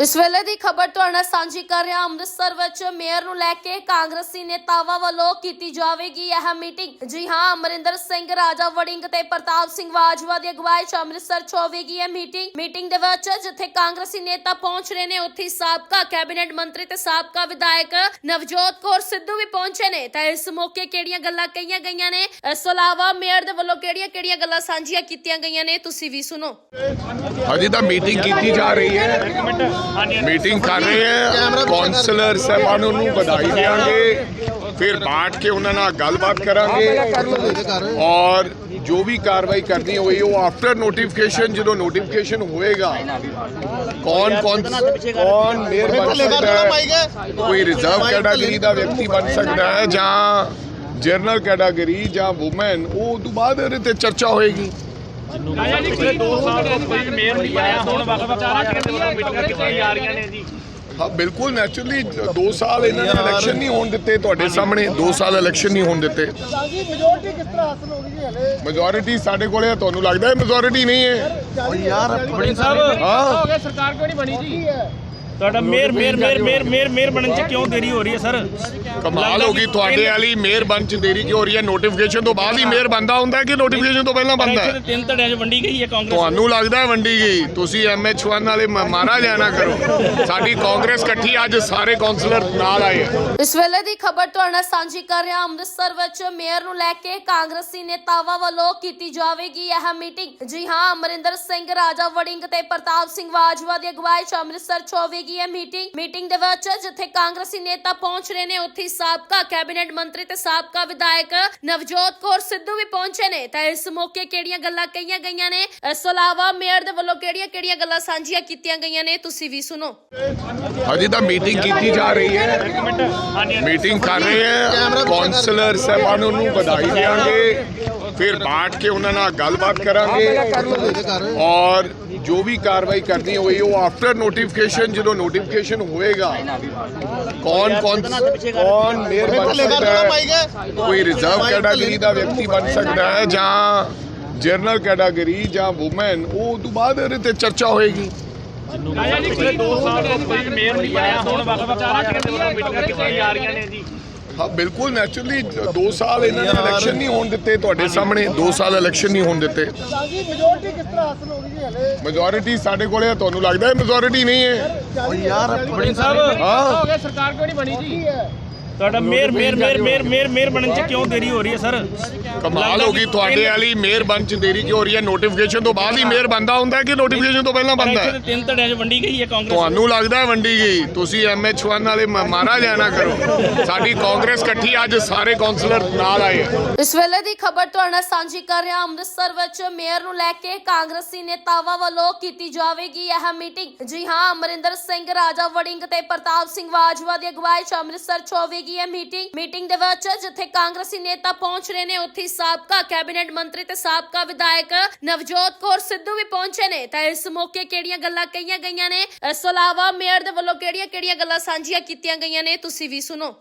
ਇਸ ਵੇਲੇ ਦੀ ਖਬਰ ਤੁਹਾਡੇ ਨਾਲ ਸਾਂਝੀ ਕਰ ਰਿਹਾ ਅੰਮ੍ਰਿਤਸਰ ਵਿੱਚ ਮੇਅਰ ਨੂੰ ਲੈ ਕੇ ਕਾਂਗਰਸੀ ਨੇਤਾਵਾਂ ਵੱਲੋਂ ਕੀਤੀ ਜਾਵੇਗੀ ਇਹ ਮੀਟਿੰਗ। ਜੀ ਹਾਂ, ਅਮਰਿੰਦਰ ਸਿੰਘ, ਰਾਜਾ ਵੜਿੰਗ ਤੇ ਪ੍ਰਤਾਪ ਸਿੰਘ ਬਾਜਵਾ ਦੀ ਅਗਵਾਈ 'ਚ ਅੰਮ੍ਰਿਤਸਰ 'ਚ ਹੋਵੇਗੀ ਇਹ ਮੀਟਿੰਗ। ਮੀਟਿੰਗ ਦੇ ਵਿੱਚ ਜਿੱਥੇ ਕਾਂਗਰਸੀ ਨੇਤਾ ਪਹੁੰਚ ਰਹੇ ਨੇ, ਉੱਥੇ ਸਾਬਕਾ ਕੈਬਨਿਟ ਮੰਤਰੀ ਤੇ ਸਾਬਕਾ ਵਿਧਾਇਕ ਨਵਜੋਤ ਕੌਰ ਸਿੱਧੂ ਵੀ ਪਹੁੰਚੇ ਨੇ। ਤਾਂ ਇਸ ਮੌਕੇ ਕਿਹੜੀਆਂ ਗੱਲਾਂ ਕਹੀਆਂ ਗਈਆਂ ਨੇ? ਇਸ ਤੋਂ ਇਲਾਵਾ ਮੇਅਰ ਦੇ ਵੱਲੋਂ ਕਿਹੜੀਆਂ-ਕਿਹੜੀਆਂ ਗੱਲਾਂ ਸਾਂਝੀਆਂ ਕੀਤੀਆਂ ਗਈਆਂ ਨੇ? ਤੁਸੀਂ ਵੀ ਸੁਣੋ। ਅਜੇ ਤਾਂ ਮੀਟਿੰਗ ਕੀਤੀ ਜਾ ਰਹੀ ਹੈ। ਮੀਟਿੰਗ ਕਰ ਰਹੇ ਹੈ ਕਾਉਂਸਲਰ ਸਾਹਿਬਾਨਾਂ ਨੂੰ ਵਧਾਈ ਦੇਵਾਂਗੇ। ਫਿਰ ਬਾਟ ਕੇ ਉਹਨਾਂ ਨਾਲ ਗੱਲਬਾਤ ਕਰਾਂਗੇ। ਔਰ ਜੋ ਵੀ ਕਾਰਵਾਈ ਕਰਨੀ ਹੋਈ ਉਹ ਆਫਟਰ ਨੋਟੀਫਿਕੇਸ਼ਨ ਜਦੋਂ ਨੋਟੀਫਿਕੇਸ਼ਨ ਹੋਏਗਾ ਕੌਣ ਕੌਣ ਕੌਣ ਮੇਅਰ ਬਣ ਸਕਦਾ ਹੈ? ਕੋਈ ਰਿਜ਼ਰਵ ਕੈਟਾਗਰੀ ਦਾ ਵਿਅਕਤੀ ਬਣ ਸਕਦਾ ਹੈ ਜਾਂ ਜਨਰਲ ਕੈਟਾਗਰੀ ਜਾਂ ਔਮਨ ਉਹ ਤੋਂ ਬਾਅਦ ਇਹਦੇ ਤੇ ਚਰਚਾ ਹੋਏਗੀ। ਪਿਛਲੇ 2 ਸਾਲ ਤੋਂ ਕੋਈ ਮੇਅਰ ਨਹੀਂ ਬਣਿਆ ਹੁਣ ਵੱਖ-ਵੱਖ ਪਾਰਟੀਆਂ ਦੇ ਵੱਲੋਂ ਮੀਟਿੰਗਾਂ ਕੀਤੀਆਂ ਜਾ ਰਹੀਆਂ ਨੇ ਜੀ। ਹਾਂ ਬਿਲਕੁਲ ਨੈਚੁਰਲੀ 2 ਸਾਲ ਇਹਨਾਂ ਨੇ ਇਲੈਕਸ਼ਨ ਨਹੀਂ ਹੋਣ ਦਿੱਤੇ ਤੁਹਾਡੇ ਸਾਹਮਣੇ 2 ਸਾਲ ਇਲੈਕਸ਼ਨ ਨਹੀਂ ਹੋਣ ਦਿੱਤੇ। ਜੀ ਮੈਜੋਰਟੀ ਕਿਸ ਤਰ੍ਹਾਂ ਹਾਸਲ ਹੋ ਗਈ ਜੀ ਹਲੇ? ਮੈਜੋਰਿਟੀ ਸਾਡੇ ਕੋਲੇ ਤੁਹਾਨੂੰ ਲੱਗਦਾ ਹੈ ਮੈਜੋਰਿਟੀ ਨਹੀਂ ਹੈ? ਯਾਰ ਬੜੀ ਸਾਹਿਬ ਹਾਂ ਹੋ। ਗਿਆ ਸਰਕਾਰ ਕਿਉਂ ਨਹੀਂ ਬਣੀ ਜੀ? ਹੈ? ਤੁਹਾਡਾ ਮੇਰ ਮੇਰ ਮੇਰ ਮੇਰ ਮੇਰ ਮੇਰ ਬਣਨ ਚ ਕਿਉਂ ਦੇਰੀ ਹੋ ਰਹੀ ਹੈ ਸਰ? ਕਮਾਲ ਹੋ ਗਈ ਤੁਹਾਡੇ ਵਾਲੀ ਮੇਰ ਬਣ ਚ ਦੇਰੀ ਕਿਉਂ ਹੋ ਰਹੀ ਹੈ? ਨੋਟੀਫਿਕੇਸ਼ਨ ਤੋਂ ਬਾਅਦ ਹੀ ਮੇਰ ਬੰਦਾ ਹੁੰਦਾ ਕਿ ਨੋਟੀਫਿਕੇਸ਼ਨ ਤੋਂ ਪਹਿਲਾਂ ਬੰਦਾ ਹੈ? ਤਿੰਨ ਧੜਿਆਂ ਚ ਵੰਡੀ ਗਈ ਹੈ ਕਾਂਗਰਸ ਤੁਹਾਨੂੰ ਲੱਗਦਾ ਹੈ ਵੰਡੀ ਗਈ? ਤੁਸੀਂ ਐਮਐਚ ਵਾਲੇ ਮਾਰਾ ਜਾਣਾ ਕਰੋ। ਸਾਡੀ ਕਾਂਗਰਸ ਇਕੱਠੀ ਅੱਜ ਸਾਰੇ ਕਾਉਂਸਲਰ ਨਾਲ ਆਏ ਇਸ ਵੇਲੇ ਦੀ ਖਬਰ ਤੁਹਾਡੇ ਨਾਲ ਸਾਂਝੀ ਕਰ ਰਿਹਾ ਅੰਮ੍ਰਿਤਸਰ ਵਿੱਚ ਮੇਅਰ ਨੂੰ ਲੈ ਕੇ ਕਾਂਗਰਸੀ ਨੇਤਾਵਾਂ ਵੱਲੋਂ ਕੀਤੀ ਜਾਵੇਗੀ ਇਹ ਮੀਟਿੰਗ। ਜੀ ਹਾਂ ਅਮਰਿੰਦਰ ਸਿੰਘ ਰਾਜਾ ਵੜਿੰਗ ਤੇ ਪ੍ਰਤਾਪ ਸਿੰਘ ਬਾਜਵਾ ਦੀ ਅਗਵਾਈ ਚ ਅੰਮ੍ਰਿਤਸਰ 24 ਹੈਗੀ ਹੈ ਮੀਟਿੰਗ। ਮੀਟਿੰਗ ਦੇ ਵਿੱਚ ਜਿੱਥੇ ਕਾਂਗਰਸੀ ਨੇਤਾ ਪਹੁੰਚ ਰਹੇ ਨੇ, ਉੱਥੇ ਸਾਬਕਾ ਕੈਬਨਿਟ ਮੰਤਰੀ ਤੇ ਸਾਬਕਾ ਵਿਧਾਇਕ ਨਵਜੋਤ ਕੌਰ ਸਿੱਧੂ ਵੀ ਪਹੁੰਚੇ ਨੇ। ਤਾਂ ਇਸ ਮੌਕੇ ਕਿਹੜੀਆਂ ਗੱਲਾਂ ਕਹੀਆਂ ਗਈਆਂ ਨੇ? ਇਸ ਤੋਂ ਇਲਾਵਾ ਮੇਅਰ ਦੇ ਵੱਲੋਂ ਕਿਹੜੀਆਂ-ਕਿਹੜੀਆਂ ਗੱਲਾਂ ਸਾਂਝੀਆਂ ਕੀਤੀਆਂ ਗਈਆਂ ਨੇ? ਤੁਸੀਂ ਵੀ ਸੁਣੋ। ਹਜੇ ਤਾਂ ਮੀਟਿੰਗ ਕੀਤੀ ਜਾ ਰਹੀ ਹੈ। ਮੀਟਿੰਗ ਕਰ ਰਹੇ ਹੈ। ਕਾਉਂਸਲਰ ਸਹਿਬਾਨ ਨੂੰ ਵਧਾਈ ਦੇਵਾਂਗੇ। ਫਿਰ ਬਾਟ ਕੇ ਉਹਨਾਂ ਨਾਲ ਗੱਲਬਾਤ ਕਰਾਂਗੇ। ਔਰ ਜੋ ਵੀ ਕਾਰਵਾਈ ਕਰਨੀ ਹੋਈ, ਉਹ ਆਫਟਰ ਨੋਟੀਫਿਕੇਸ਼ਨ ਜਦੋਂ ਨੋਟੀਫਿਕੇਸ਼ਨ ਹੋਏਗਾ। ਕੌਣ ਕੌਣ ਕੌਣ ਮੇਅਰ ਬਣ ਸਕਦਾ ਹੈ? ਕੋਈ ਰਿਜ਼ਰਵ ਕੈਟਾਗਰੀ ਦਾ ਵਿਅਕਤੀ ਬਣ ਸਕਦਾ ਹੈ ਜਾਂ ਜਨਰਲ ਕੈਟਾਗਰੀ ਜਾਂ ਔਮਨ ਉਹ ਤੋਂ ਬਾਅਦ ਇਹਦੇ ਤੇ ਚਰਚਾ ਹੋਏਗੀ। ਪਿਛਲੇ 2 ਸਾਲ ਤੋਂ ਕੋਈ ਮੇਅਰ ਨਹੀਂ ਬਣਿਆ। ਹੁਣ ਵੱਖ-ਵੱਖ ਪਾਰਟੀਆਂ ਦੇ ਵੱਲੋਂ ਮੀਟਿੰਗਾਂ ਜਾ ਰਹੀਆਂ ਨੇ ਜੀ। ਹਾਂ ਬਿਲਕੁਲ ਨੈਚੁਰਲੀ 2 ਸਾਲ ਇਹਨਾਂ ਨੇ ਇਲੈਕਸ਼ਨ ਨਹੀਂ ਹੋਣ ਦਿੱਤੇ ਤੁਹਾਡੇ ਸਾਹਮਣੇ 2 ਸਾਲ ਇਲੈਕਸ਼ਨ ਨਹੀਂ ਹੋਣ ਦਿੱਤੇ। ਜੀ ਮੈਜੋਰਟੀ ਕਿਸ ਤਰ੍ਹਾਂ ਹਾਸਲ ਹੋ ਗਈ ਹਲੇ? ਮੈਜੋਰਿਟੀ ਸਾਡੇ ਕੋਲੇ ਤੁਹਾਨੂੰ ਲੱਗਦਾ ਹੈ ਮੈਜੋਰਿਟੀ ਨਹੀਂ ਹੈ? ਯਾਰ ਬੜੀ ਸਾਹਿਬ। ਹਾਂ। ਹੋ ਗਿਆ ਸਰਕਾਰ ਕਿਉਂ ਨਹੀਂ ਬਣੀ ਜੀ? ਹੈ। ਤੁਹਾਡਾ ਮੇਰ ਮੇਰ ਮੇਰ ਮੇਰ ਮੇਰ ਮੇਰ ਬਣਨ ਚ ਕਿਉਂ ਦੇਰੀ ਹੋ ਰਹੀ ਹੈ ਸਰ? ਕਮਾਲ ਹੋ ਗਈ ਤੁਹਾਡੇ ਵਾਲੀ ਮੇਰ ਬਣ ਚ ਦੇਰੀ ਕਿਉਂ ਹੋ ਰਹੀ ਹੈ? ਨੋਟੀਫਿਕੇਸ਼ਨ ਤੋਂ ਬਾਅਦ ਹੀ ਮੇਰ ਬੰਦਾ ਹੁੰਦਾ ਕਿ ਨੋਟੀਫਿਕੇਸ਼ਨ ਤੋਂ ਪਹਿਲਾਂ ਬੰਦਾ ਹੈ? ਤਿੰਨ ਧੜਿਆਂ ਚ ਵੰਡੀ ਗਈ ਹੈ ਕਾਂਗਰਸ ਤੁਹਾਨੂੰ ਲੱਗਦਾ ਵੰਡੀ ਗਈ? ਤੁਸੀਂ ਐਮਐਚ1 ਵਾਲੇ ਮਾਰਾ ਜਾਣਾ ਕਰੋ। ਸਾਡੀ ਕਾਂਗਰਸ ਇਕੱਠੀ ਅੱਜ ਸਾਰੇ ਕਾਉਂਸਲਰ ਨਾਲ ਆਏ ਇਸ ਵੇਲੇ ਦੀ ਖਬਰ ਤੁਹਾਡੇ ਨਾਲ ਸਾਂਝੀ ਕਰ ਰਿਹਾ ਅੰਮ੍ਰਿਤਸਰ ਵਿੱਚ ਮੇਅਰ ਨੂੰ ਲੈ ਕੇ ਕਾਂਗਰਸੀ ਨੇਤਾਵਾਂ ਵੱਲੋਂ ਕੀਤੀ ਜਾਵੇਗੀ ਇਹ ਮੀਟਿੰਗ। ਜੀ ਹਾਂ ਅਮਰਿੰਦਰ ਸਿੰਘ ਰਾਜਾ ਵੜਿੰਗ ਤੇ ਪ੍ਰਤਾਪ ਸਿੰਘ ਵਾਜਵਾ ਦੀ ਅਗਵਾਈ ਚ ਅੰਮ੍ਰਿਤਸਰ 24 ਹੈਗੀ ਹੈ ਮੀਟਿੰਗ। ਮੀਟਿੰਗ ਦੇ ਵਿੱਚ ਜਿੱਥੇ ਕਾਂਗਰਸੀ ਨੇਤਾ ਪਹੁੰਚ ਰਹੇ ਨੇ, ਉੱਥੇ ਸਾਬਕਾ ਕੈਬਨਿਟ ਮੰਤਰੀ ਤੇ ਸਾਬਕਾ ਵਿਧਾਇਕ ਨਵਜੋਤ ਕੌਰ ਸਿੱਧੂ ਵੀ ਪਹੁੰਚੇ ਨੇ। ਤਾਂ ਇਸ ਮੌਕੇ ਕਿਹੜੀਆਂ ਗੱਲਾਂ ਕਹੀਆਂ ਗਈਆਂ ਨੇ? ਇਸ ਤੋਂ ਇਲਾਵਾ ਮੇਅਰ ਦੇ ਵੱਲੋਂ ਕਿਹੜੀਆਂ-ਕਿਹੜੀਆਂ ਗੱਲਾਂ ਸਾਂਝੀਆਂ ਕੀਤੀਆਂ ਗਈਆਂ ਨੇ? ਤੁਸੀਂ ਵੀ ਸੁਣੋ।